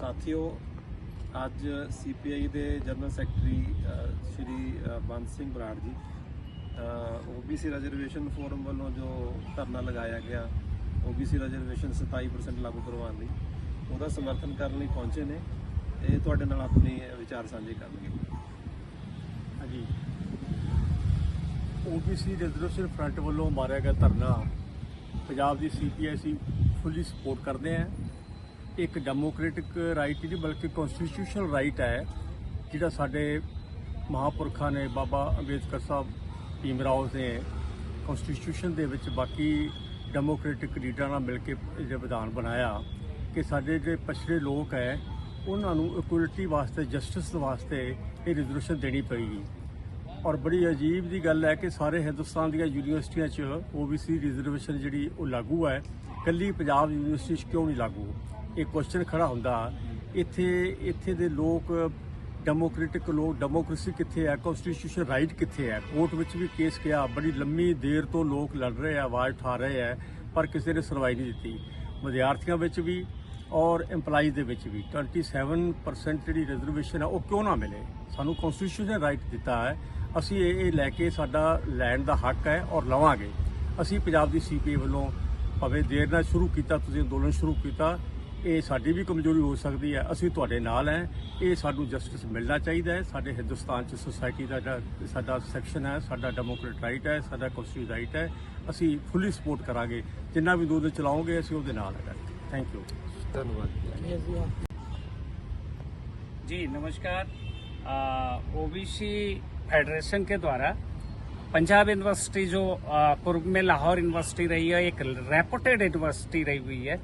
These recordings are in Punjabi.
ਸਾਥੀਓ ਅੱਜ ਸੀਪੀਆਈ ਦੇ ਜਨਰਲ ਸੈਕਟਰੀ ਸ਼੍ਰੀ ਅ, Singh Brar ji OBC reservation form ਵੱਲੋਂ ਜੋ ਧਰਨਾ ਲਗਾਇਆ ਗਿਆ ਓਬੀਸੀ ਰਿਜ਼ਰਵੇਸ਼ਨ 27% ਲਾਗੂ ਕਰਵਾਉਣ ਲਈ ਉਹਦਾ ਸਮਰਥਨ ਕਰਨ ਲਈ ਪਹੁੰਚੇ ਨੇ। ਇਹ ਤੁਹਾਡੇ ਨਾਲ ਆਪਣੇ ਵਿਚਾਰ ਸਾਂਝੇ ਕਰਨਗੇ। ਹਾਂਜੀ। ਓਬੀਸੀ ਰਿਜ਼ਰਵੇਸ਼ਨ ਫਰੰਟ ਵੱਲੋਂ ਮਾਰਿਆ ਗਿਆ ਧਰਨਾ ਪੰਜਾਬ ਦੀ ਸੀਪੀਆਈਸੀ ਫੁੱਲੀ ਸਪੋਰਟ ਕਰਦੇ ਆ ਇੱਕ ਡੈਮੋਕ੍ਰੈਟਿਕ ਰਾਈਟ ਨਹੀਂ ਬਲਕਿ ਕਨਸਟੀਟਿਊਸ਼ਨਲ ਰਾਈਟ ਹੈ, ਜਿਹੜਾ ਸਾਡੇ ਮਹਾਪੁਰਖਾਂ ਨੇ, ਬਾਬਾ ਅੰਬੇਦਕਰ ਸਾਹਿਬ ਭੀਮ ਰਾਓ ਨੇ ਕਨਸਟੀਟਿਊਸ਼ਨ ਦੇ ਵਿੱਚ ਬਾਕੀ ਡੈਮੋਕ੍ਰੈਟਿਕ ਲੀਡਰਾਂ ਨਾਲ ਮਿਲ ਕੇ ਇਹ ਜਿਹੜਾ ਵਿਧਾਨ ਬਣਾਇਆ ਕਿ ਸਾਡੇ ਜਿਹੜੇ ਪਛੜੇ ਲੋਕ ਹੈ, ਉਹਨਾਂ ਨੂੰ ਇਕੁਅਲਿਟੀ ਵਾਸਤੇ ਜਸਟਿਸ ਵਾਸਤੇ ਇਹ ਰਿਜ਼ਰਵੇਸ਼ਨ ਦੇਣੀ ਪਏਗੀ। ਔਰ ਬੜੀ ਅਜੀਬ ਦੀ ਗੱਲ ਹੈ ਕਿ ਸਾਰੇ ਹਿੰਦੁਸਤਾਨ ਦੀਆਂ ਯੂਨੀਵਰਸਿਟੀਆਂ 'ਚ OBC ਰਿਜ਼ਰਵੇਸ਼ਨ ਜਿਹੜੀ ਉਹ ਲਾਗੂ ਹੈ, ਕੱਲੀ ਪੰਜਾਬ ਯੂਨੀਵਰਸਿਟੀ 'ਚ ਕਿਉਂ ਨਹੀਂ ਲਾਗੂ? ਇਹ ਕੁਐਸਚਨ ਖੜਾ ਹੁੰਦਾ। ਇੱਥੇ ਇੱਥੇ ਦੇ ਲੋਕ ਡੈਮੋਕ੍ਰੈਟਿਕ ਲੋਕ ਡੈਮੋਕ੍ਰੇਸੀ ਕਿੱਥੇ ਹੈ? ਕਨਸਟੀਟਿਊਸ਼ਨ ਰਾਈਟ ਕਿੱਥੇ ਹੈ? ਕੋਰਟ ਵਿੱਚ ਵੀ ਕੇਸ ਗਿਆ ਬੜੀ ਲੰਮੀ ਦੇਰ ਤੋਂ ਲੋਕ ਲੜ ਰਹੇ ਆ, ਆਵਾਜ਼ ਉਠਾ ਰਹੇ ਆ, ਪਰ ਕਿਸੇ ਨੇ ਸੁਣਵਾਈ ਨਹੀਂ ਦਿੱਤੀ। ਵਿਦਿਆਰਥੀਆਂ ਵਿੱਚ ਵੀ ਔਰ EMPLOYEES ਦੇ ਵਿੱਚ ਵੀ 27% ਜਿਹੜੀ ਰਿਜ਼ਰਵੇਸ਼ਨ ਆ, ਉਹ ਕਿਉਂ ਨਾ ਮਿਲੇ? ਸਾਨੂੰ ਕਨਸਟੀਟਿਊਸ਼ਨ ਰਾਈਟ ਦਿੱਤਾ ਹੈ। ਅਸੀਂ ਇਹ ਲੈ ਕੇ ਸਾਡਾ ਲੈਣ ਦਾ ਹੱਕ ਹੈ ਔਰ ਲਵਾਂਗੇ। ਅਸੀਂ ਪੰਜਾਬ ਦੀ ਸੀਪੀ ਵੱਲੋਂ ਭਾਵੇਂ ਦੇਰ ਨਾਲ ਸ਼ੁਰੂ ਕੀਤਾ, ਤੁਸੀਂ ਅੰਦੋਲਨ ਸ਼ੁਰੂ ਕੀਤਾ ਇਹ ਸਾਡੀ ਵੀ ਕਮਜ਼ੋਰੀ ਹੋ ਸਕਦੀ ਹੈ ਅਸੀਂ ਤੁਹਾਡੇ ਨਾਲ ਹੈ ਇਹ ਸਾਨੂੰ ਜਸਟਿਸ ਮਿਲਣਾ ਚਾਹੀਦਾ ਹੈ ਸਾਡੇ ਹਿੰਦੁਸਤਾਨ ਚ ਸੋਸਾਇਟੀ ਦਾ ਜਿਹੜਾ ਸਾਡਾ ਸੈਕਸ਼ਨ ਹੈ ਸਾਡਾ ਡੈਮੋਕ੍ਰੇਟ ਰਾਈਟ ਹੈ ਸਾਡਾ ਕਨਸਟੀਟਿਊਸ਼ਨ ਰਾਈਟ ਹੈ ਅਸੀਂ ਫੁੱਲੀ ਸਪੋਰਟ ਕਰਾਂਗੇ ਜਿੰਨਾ ਵੀ ਅੰਦੋਲਨ ਚਲਾਓਗੇ ਅਸੀਂ ਉਹਦੇ ਨਾਲ ਹੈ ਥੈਂਕ ਯੂ ਧੰਨਵਾਦ जी नमस्कार ओबीसी फेडरेशन के द्वारा पंजाब यूनिवर्सिटी जो आ, पूर्व में लाहौर यूनिवर्सिटी रही है एक रेपुटेड यूनिवर्सिटी रही हुई है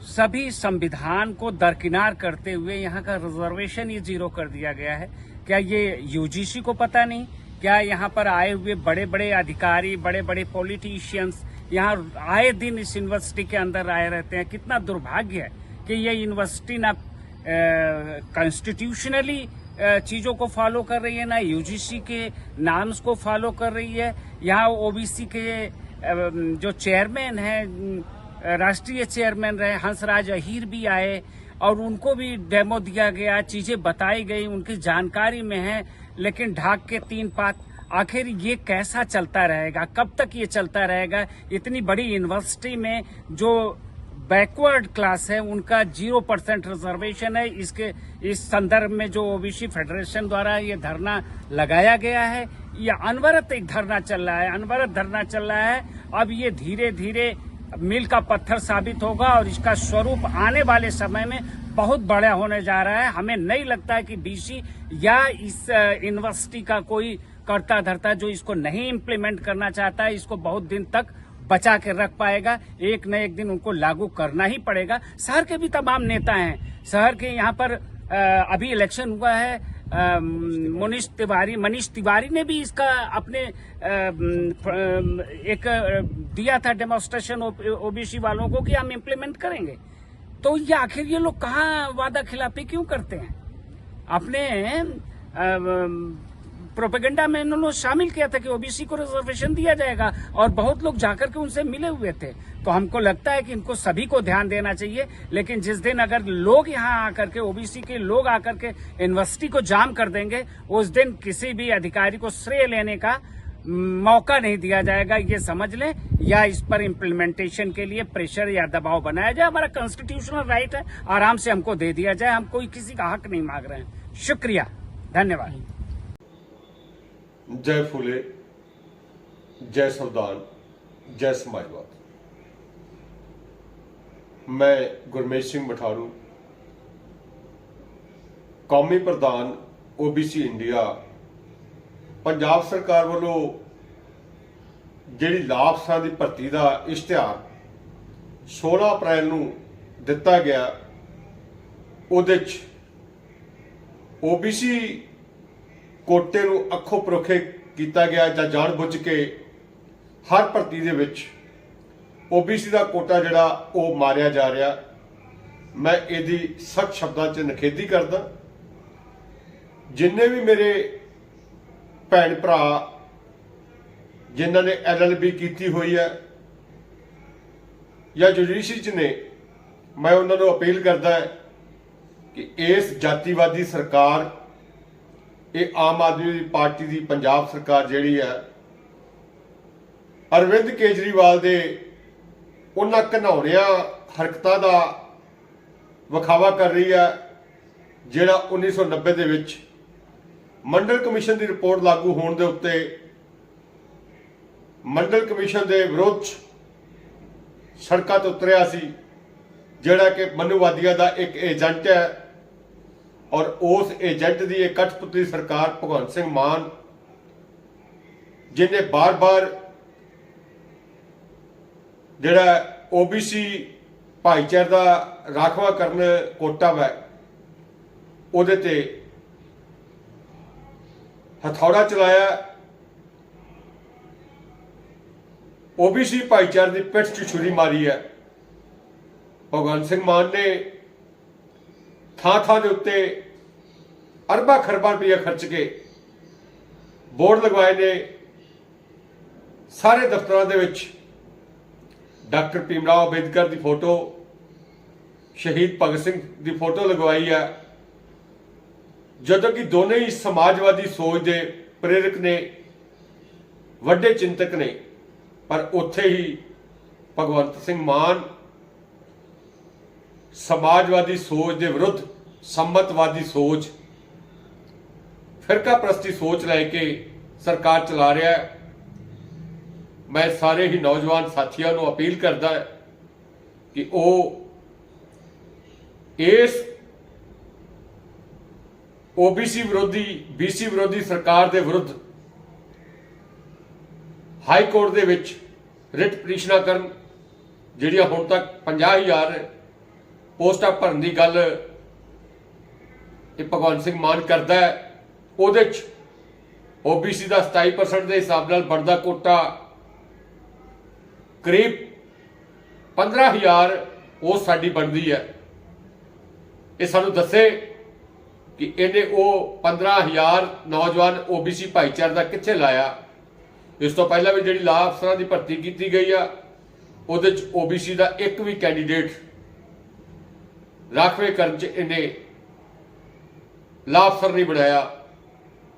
सभी संविधान को दरकिनार करते हुए यहाँ का रिजर्वेशन ही ज़ीरो कर दिया गया है। क्या ये यूजीसी को पता नहीं? क्या यहाँ पर आए हुए बड़े बड़े अधिकारी बड़े बड़े पॉलिटिशियंस यहाँ आए दिन इस यूनिवर्सिटी के अंदर आए रहते हैं? कितना दुर्भाग्य है कि ये यूनिवर्सिटी ना कॉन्स्टिट्यूशनली चीज़ों को फॉलो कर रही है, ना यूजीसी के नाम्स को फॉलो कर रही है। यहाँ ओबीसी के जो चेयरमैन है राष्ट्रीय चेयरमैन रहे, हंसराज अहीर भी आए और उनको भी डेमो दिया गया, चीज़ें बताई गई, उनकी जानकारी में है, लेकिन ढाक के तीन पात, आखिर ये कैसा चलता रहेगा, कब तक ये चलता रहेगा, इतनी बड़ी यूनिवर्सिटी में जो बैकवर्ड क्लास है, उनका ज़ीरो परसेंट रिजर्वेशन है, इसके, इस संदर्भ में जो ओबीसी फेडरेशन द्वारा ये धरना लगाया गया है, ये अनवरत एक धरना चल रहा है, अनवरत धरना चल रहा है, अब ये धीरे धीरे मील का पत्थर साबित होगा और इसका स्वरूप आने वाले समय में बहुत बड़ा होने जा रहा है। हमें नहीं लगता है कि डीसी या इस यूनिवर्सिटी का कोई करता धरता जो इसको नहीं इम्प्लीमेंट करना चाहता है, इसको बहुत दिन तक बचा के रख पाएगा। एक न एक दिन उनको लागू करना ही पड़ेगा। शहर के भी तमाम नेता हैं। शहर के यहाँ पर अभी इलेक्शन हुआ है। मनीष तिवारी मनीष तिवारी ने भी इसका अपने एक दिया था डेमोस्ट्रेशन ओबीसी वालों को कि हम इम्प्लीमेंट करेंगे। तो ये आखिर ये लोग कहाँ वादा खिलाफी क्यों करते हैं? अपने प्रोपेगेंडा में इन्होंने शामिल किया था कि ओबीसी को रिजर्वेशन दिया जाएगा और बहुत लोग जाकर के उनसे मिले हुए थे। तो हमको लगता है कि इनको सभी को ध्यान देना चाहिए, लेकिन जिस दिन अगर लोग यहाँ आकर के ओबीसी के लोग आकर के यूनिवर्सिटी को जाम कर देंगे, उस दिन किसी भी अधिकारी को श्रेय लेने का मौका नहीं दिया जाएगा। ये समझ लें, या इस पर इम्प्लीमेंटेशन के लिए प्रेशर या दबाव बनाया जाए। हमारा कॉन्स्टिट्यूशनल राइट है, आराम से हमको दे दिया जाए। हम कोई किसी का हक नहीं मांग रहे हैं। शुक्रिया। धन्यवाद। ਜੈ ਫੁਲੇ ਜੈ ਸੰਵਿਧਾਨ ਜੈ ਸਮਾਜਵਾਦ ਮੈਂ ਗੁਰਮੇਸ਼ ਸਿੰਘ ਮਠਾਰੂ ਕੌਮੀ ਪ੍ਰਧਾਨ OBC ਇੰਡੀਆ ਪੰਜਾਬ ਸਰਕਾਰ ਵੱਲੋਂ ਜਿਹੜੀ ਲਾਭਸਾਂ ਦੀ ਭਰਤੀ ਦਾ ਇਸ਼ਤਿਹਾਰ 16 ਅਪ੍ਰੈਲ ਨੂੰ ਦਿੱਤਾ ਗਿਆ ਉਹਦੇ 'ਚ OBC ਕੋਟੇ ਨੂੰ ਅੱਖੋਂ ਪਰੋਖੇ ਕੀਤਾ ਗਿਆ ਜਾਂ ਜਾਣਬੁੱਝ ਕੇ ਹਰ ਭਰਤੀ ਦੇ ਵਿੱਚ OBC ਦਾ ਕੋਟਾ ਜਿਹੜਾ ਉਹ ਮਾਰਿਆ ਜਾ ਰਿਹਾ। ਮੈਂ ਇਹਦੀ ਸਖਤ ਸ਼ਬਦਾਂ 'ਚ ਨਖੇਦੀ ਕਰਦਾ। ਜਿੰਨੇ ਵੀ ਮੇਰੇ ਭੈਣ ਭਰਾ ਜਿਨ੍ਹਾਂ ਨੇ ਐਲਐਲਬੀ ਕੀਤੀ ਹੋਈ ਹੈ ਜਾਂ ਜੁਡੀਸ਼ਰੀ 'ਚ ਨੇ, ਮੈਂ ਉਹਨਾਂ ਨੂੰ ਅਪੀਲ ਕਰਦਾ ਕਿ ਇਸ ਜਾਤੀਵਾਦੀ ਸਰਕਾਰ ਇਹ ਆਮ ਆਦਮੀ ਪਾਰਟੀ ਦੀ ਪੰਜਾਬ ਸਰਕਾਰ ਜਿਹੜੀ ਹੈ, ਅਰਵਿੰਦ ਕੇਜਰੀਵਾਲ ਦੇ ਉਹਨਾਂ ਘਨੌਣਿਆਂ ਹਰਕਤਾਂ ਦਾ ਵਿਖਾਵਾ ਕਰ ਰਹੀ ਹੈ, ਜਿਹੜਾ 1990 ਦੇ ਵਿੱਚ ਮੰਡਲ ਕਮਿਸ਼ਨ ਦੀ ਰਿਪੋਰਟ ਲਾਗੂ ਹੋਣ ਦੇ ਉੱਤੇ ਮੰਡਲ ਕਮਿਸ਼ਨ ਦੇ ਵਿਰੋਧ 'ਚ ਸੜਕਾਂ ਤੇ ਉਤਰਿਆ ਸੀ, ਜਿਹੜਾ ਕਿ ਮਨੁਵਾਦੀਆਂ ਦਾ ਇੱਕ ਏਜੰਟ ਹੈ। ਔਰ ਉਸ ਏਜੰਟ ਦੀ ਇਹ ਕਠਪੁਤਲੀ ਸਰਕਾਰ ਭਗਵੰਤ ਸਿੰਘ ਮਾਨ, ਜਿਹਨੇ ਬਾਰ-ਬਾਰ ਜਿਹੜਾ ਓਬੀਸੀ ਭਾਈਚਾਰੇ ਦਾ ਰਾਖਵਾ ਕਰਨ ਕੋਟਾ ਹੈ ਉਹਦੇ ਤੇ ਹਥੌੜਾ ਚਲਾਇਆ। ਓਬੀਸੀ ਭਾਈਚਾਰੇ ਦੀ ਪਿੱਠ 'ਚ ਛੁਰੀ ਮਾਰੀ ਹੈ। ਭਗਵੰਤ ਸਿੰਘ ਮਾਨ ਨੇ ਥਾਂ ਥਾਂ ਦੇ ਉੱਤੇ ਅਰਬਾਂ ਖਰਬਾਂ ਰੁਪਏ ਖਰਚ ਕੇ ਬੋਰਡ ਲਗਵਾਏ ਨੇ। ਸਾਰੇ ਦਫ਼ਤਰਾਂ ਦੇ ਵਿੱਚ ਡਾਕਟਰ ਭੀਮਰਾਓ ਅੰਬੇਦਕਰ ਦੀ ਫੋਟੋ, ਸ਼ਹੀਦ ਭਗਤ ਸਿੰਘ ਦੀ ਫੋਟੋ ਲਗਵਾਈ ਹੈ ਜਦੋਂ ਕਿ ਦੋਨੇ ਹੀ ਸਮਾਜਵਾਦੀ ਸੋਚ ਦੇ ਪ੍ਰੇਰਕ ਨੇ, ਵੱਡੇ ਚਿੰਤਕ ਨੇ, ਪਰ ਉੱਥੇ ਹੀ ਭਗਵੰਤ ਸਿੰਘ ਮਾਨ ਸਮਾਜਵਾਦੀ ਸੋਚ ਦੇ ਵਿਰੁੱਧ, ਸੰਮਤਵਾਦੀ ਸੋਚ ਫਿਰਕਾ ਪ੍ਰਸਤੀ ਸੋਚ ਲੈ ਕੇ ਸਰਕਾਰ ਚਲਾ ਰਿਹਾ ਹੈ। ਮੈਂ ਸਾਰੇ ਹੀ ਨੌਜਵਾਨ ਸਾਥੀਆਂ ਨੂੰ ਅਪੀਲ ਕਰਦਾ ਹਾਂ ਕਿ ਉਹ ਇਸ ਓਬੀਸੀ ਵਿਰੋਧੀ ਬੀਸੀ ਵਿਰੋਧੀ ਸਰਕਾਰ ਦੇ ਵਿਰੁੱਧ ਹਾਈ ਕੋਰਟ ਦੇ ਵਿੱਚ ਰਿਟ ਪਟੀਸ਼ਨਾਂ ਕਰਨ, ਜਿਹੜੀਆਂ ਹੁਣ ਤੱਕ 50000 ਪੋਸਟਾਂ ਭਰਨ ਦੀ ਗੱਲ ਇਹ ਭਗਵੰਤ ਸਿੰਘ ਮਾਨ ਕਰਦਾ ਹੈ। ਉਹਦੇ ਚ ਓਬੀਸੀ ਦਾ 27% ਦੇ ਹਿਸਾਬ ਨਾਲ ਬਣਦਾ ਕੋਟਾ ਕਰੀਬ 15000 ਉਹ ਸਾਡੀ ਬਣਦੀ ਹੈ। ਇਹ ਸਾਨੂੰ ਦੱਸੇ ਕਿ ਇਹਨੇ ਉਹ 15000 ਨੌਜਵਾਨ ਓਬੀਸੀ ਭਾਈਚਾਰੇ ਦਾ ਕਿੱਥੇ ਲਾਇਆ। ਇਸ ਤੋਂ ਪਹਿਲਾਂ ਵੀ ਜਿਹੜੀ ਲਾਅ ਅਫਸਰਾਂ ਦੀ ਭਰਤੀ ਕੀਤੀ ਗਈ ਆ, ਉਹਦੇ ਚ ਓਬੀਸੀ ਦਾ ਇੱਕ ਵੀ ਕੈਂਡੀਡੇਟ ਰਾਖਵੇ ਕਰਨ ਚ ਇਹਨੇ ਲਾਅ ਨਹੀਂ ਬਣਾਇਆ।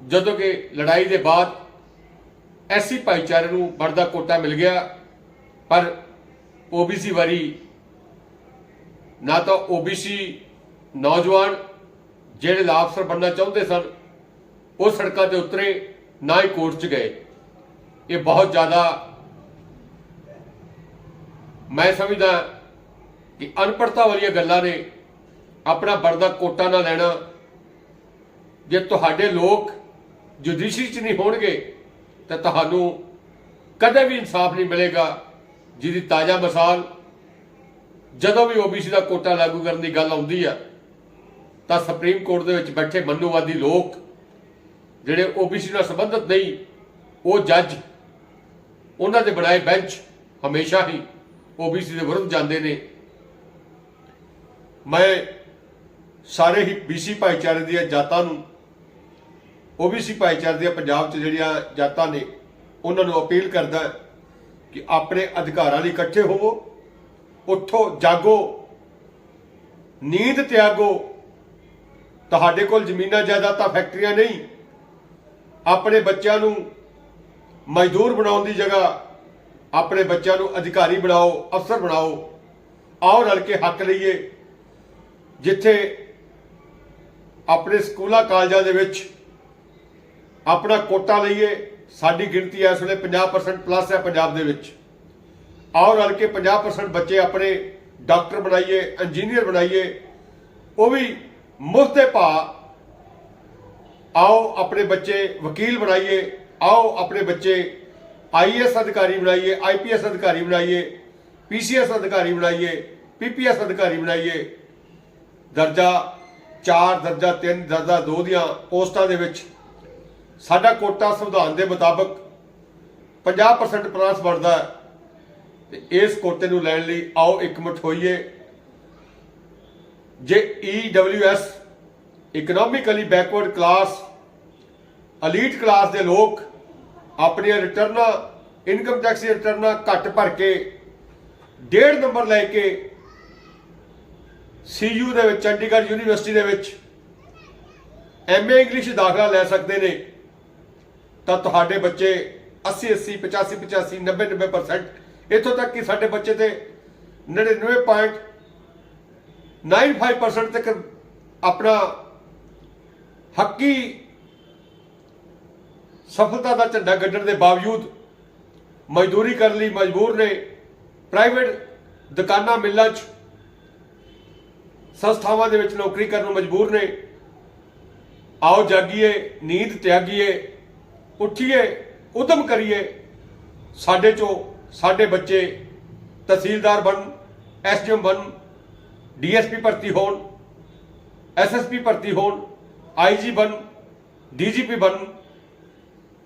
ਜਦੋਂ ਕਿ ਲੜਾਈ ਦੇ ਬਾਅਦ ਐਸੀ ਭਾਈਚਾਰੇ ਨੂੰ ਬਣਦਾ ਕੋਟਾ ਮਿਲ ਗਿਆ, ਪਰ ਓਬੀਸੀ ਵਾਰੀ ਨਾ ਤਾਂ ਓਬੀਸੀ ਨੌਜਵਾਨ ਜਿਹੜੇ ਲਾਅ ਬਣਨਾ ਚਾਹੁੰਦੇ ਸਨ, ਉਹ ਸੜਕਾਂ ਤੇ ਉਤਰੇ, ਨਾ ਹੀ ਕੋਰਟ 'ਚ ਗਏ। ਇਹ ਬਹੁਤ ਜ਼ਿਆਦਾ ਮੈਂ ਸਮਝਦਾ ਕਿ ਅਨਪੜਤਾ ਵਾਲੀਆਂ ਗੱਲਾਂ ਨੇ ਆਪਣਾ ਬਣਦਾ ਕੋਟਾ ਨਾ ਲੈਣਾ। ਜੇ ਤੁਹਾਡੇ ਲੋਕ ਜੁਡੀਸ਼ਰੀ 'ਚ ਨਹੀਂ ਹੋਣਗੇ, ਤਾਂ ਤੁਹਾਨੂੰ ਕਦੇ ਵੀ ਇਨਸਾਫ ਨਹੀਂ ਮਿਲੇਗਾ, ਜਿਹਦੀ ਤਾਜ਼ਾ ਮਿਸਾਲ ਜਦੋਂ ਵੀ ਓਬੀਸੀ ਦਾ ਕੋਟਾ ਲਾਗੂ ਕਰਨ ਦੀ ਗੱਲ ਆਉਂਦੀ ਆ, ਤਾਂ ਸੁਪਰੀਮ ਕੋਰਟ ਦੇ ਵਿੱਚ ਬੈਠੇ ਮੰਨੂਵਾਦੀ ਲੋਕ, ਜਿਹੜੇ ਓਬੀਸੀ ਨਾਲ ਸੰਬੰਧਿਤ ਨਹੀਂ, ਉਹ ਜੱਜ ਉਹਨਾਂ ਦੇ ਬਣਾਏ ਬੈਂਚ ਹਮੇਸ਼ਾ ਹੀ ਓਬੀਸੀ ਦੇ ਵਿਰੁੱਧ ਜਾਂਦੇ ਨੇ। ਮੈਂ ਸਾਰੇ ਹੀ ਬੀਸੀ ਭਾਈਚਾਰੇ ਦੀਆਂ ਜਾਤਾਂ ਨੂੰ ਓਬੀਸੀ ਭਾਈਚਾਰੇ ਦੀਆਂ ਪੰਜਾਬ 'ਚ ਜਿਹੜੀਆਂ ਜਾਤਾਂ ਨੇ, ਉਹਨਾਂ ਨੂੰ ਅਪੀਲ ਕਰਦਾ ਕਿ ਆਪਣੇ ਅਧਿਕਾਰਾਂ ਲਈ ਇਕੱਠੇ ਹੋਵੋ, ਉੱਠੋ, ਜਾਗੋ, ਨੀਂਦ ਤਿਆਗੋ। ਤੁਹਾਡੇ ਕੋਲ ਜ਼ਮੀਨਾਂ ਜਾਇਦਾਦਾਂ ਫੈਕਟਰੀਆਂ ਨਹੀਂ, ਆਪਣੇ ਬੱਚਿਆਂ ਨੂੰ ਮਜ਼ਦੂਰ ਬਣਾਉਣ ਦੀ ਜਗ੍ਹਾ, ਆਪਣੇ ਬੱਚਿਆਂ ਨੂੰ ਅਧਿਕਾਰੀ ਬਣਾਓ, ਅਫਸਰ ਬਣਾਓ, ਆਓ ਰਲ ਕੇ ਹੱਕ ਲਈਏ, ਜਿੱਥੇ ਆਪਣੇ ਸਕੂਲਾਂ, ਕਾਲਜਾਂ ਦੇ ਵਿੱਚ ਆਪਣਾ ਕੋਟਾ ਲਈਏ, ਸਾਡੀ ਗਿਣਤੀ ਇਸ ਵੇਲੇ 50% ਪਲੱਸ ਹੈ ਪੰਜਾਬ ਦੇ ਵਿੱਚ। ਆਓ ਰਲ ਕੇ 50% ਬੱਚੇ ਆਪਣੇ ਡਾਕਟਰ ਬਣਾਈਏ, ਇੰਜੀਨੀਅਰ ਬਣਾਈਏ, ਉਹ ਵੀ ਮੁਫਤ ਦੇ ਭਾ ਆਓ ਆਪਣੇ ਬੱਚੇ ਵਕੀਲ ਬਣਾਈਏ, ਆਓ ਆਪਣੇ ਬੱਚੇ ਆਈਐਸ ਅਧਿਕਾਰੀ ਬਣਾਈਏ ਆਈਪੀਐਸ ਅਧਿਕਾਰੀ ਬਣਾਈਏ ਪੀਸੀਐਸ ਅਧਿਕਾਰੀ ਬਣਾਈਏ ਪੀਪੀਐਸ ਅਧਿਕਾਰੀ ਬਣਾਈਏ। ਦਰਜਾ 4 ਦਰਜਾ 3 ਦਰਜਾ 2 ਦੀਆਂ ਪੋਸਟਾਂ ਦੇ ਵਿੱਚ ਸਾਡਾ ਕੋਟਾ ਸੰਵਿਧਾਨ ਦੇ ਮੁਤਾਬਕ 50% ਪਲੱਸ ਬਣਦਾ ਹੈ। ਤੇ ਇਸ ਕੋਟੇ ਨੂੰ ਲੈਣ ਲਈ ਆਓ ਇਕਮਠ ਹੋਈਏ। ਜੇ EWS economically backward class elite class ਦੇ ਲੋਕ ਆਪਣੀਆਂ ਰਿਟਰਨਾਂ ਇਨਕਮ ਟੈਕਸ ਦੀਆਂ ਰਿਟਰਨਾਂ ਘੱਟ ਭਰ ਕੇ, ਡੇਢ ਨੰਬਰ ਲੈ ਕੇ ਸੀਯੂ ਦੇ ਵਿੱਚ, ਚੰਡੀਗੜ੍ਹ ਯੂਨੀਵਰਸਿਟੀ ਦੇ ਵਿੱਚ ਐਮਏ ਇੰਗਲਿਸ਼ ਦਾਖਲਾ ਲੈ ਸਕਦੇ ਨੇ, ਤਾਂ ਤੁਹਾਡੇ ਬੱਚੇ 80 80 85 85 90 90% ਇੱਥੋਂ ਤੱਕ ਕਿ ਸਾਡੇ ਬੱਚੇ ਤੇ 99.95% ਤੱਕ ਆਪਣਾ ਹੱਕੀ ਸਫਲਤਾ ਦਾ ਝੰਡਾ ਗੱਡਣ ਦੇ ਬਾਵਜੂਦ ਮਜ਼ਦੂਰੀ ਕਰਨ ਲਈ ਮਜਬੂਰ ਨੇ। ਪ੍ਰਾਈਵੇਟ ਦੁਕਾਨਾਂ, ਮਿੱਲਾਂ 'ਚ ਸੰਸਥਾਵਾਂ ਦੇ ਵਿੱਚ ਨੌਕਰੀ ਕਰਨ ਨੂੰ ਮਜਬੂਰ ਨੇ। ਆਓ ਜਾਗੀਏ, ਨੀਂਦ ਤਿਆਗੀਏ, ਉੱਠੀਏ, ਉਦਮ ਕਰੀਏ। ਸਾਡੇ ਚੋਂ ਸਾਡੇ ਬੱਚੇ ਤਹਿਸੀਲਦਾਰ ਬਣ, ਐਸਡੀਐਮ ਬਣ, ਡੀਐਸਪੀ ਭਰਤੀ ਹੋਣ, ਐਸਐਸਪੀ ਭਰਤੀ ਹੋਣ, ਆਈਜੀ ਬਣ, ਡੀਜੀਪੀ ਬਣ,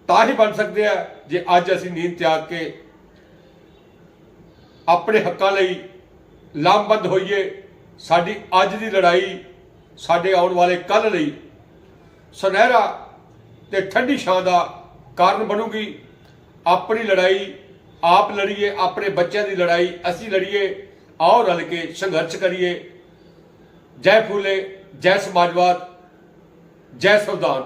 ਤਾਂ ਹੀ ਬਣ ਸਕਦੇ ਆ ਜੇ ਅੱਜ ਅਸੀਂ ਨੀਂਦ ਤਿਆਗ ਕੇ ਆਪਣੇ ਹੱਕਾਂ ਲਈ ਲਾਮਬੰਦ ਹੋਈਏ। ਸਾਡੀ ਅੱਜ ਦੀ ਲੜਾਈ ਸਾਡੇ ਆਉਣ ਵਾਲੇ ਕੱਲ ਲਈ ਸੁਨਹਿਰਾ ਤੇ ਠੰਡੀ ਛਾਂ ਦਾ ਕਾਰਨ ਬਣੂਗੀ। ਆਪਣੀ ਲੜਾਈ ਆਪ ਲੜੀਏ, ਆਪਣੇ ਬੱਚਿਆਂ ਦੀ ਲੜਾਈ ਅਸੀਂ ਲੜੀਏ, ਆਓ ਰਲ ਕੇ ਸੰਘਰਸ਼ ਕਰੀਏ। ਜੈ ਫੂਲੇ, ਜੈ ਸਮਾਜਵਾਦ, ਜੈ ਸੰਵਿਧਾਨ।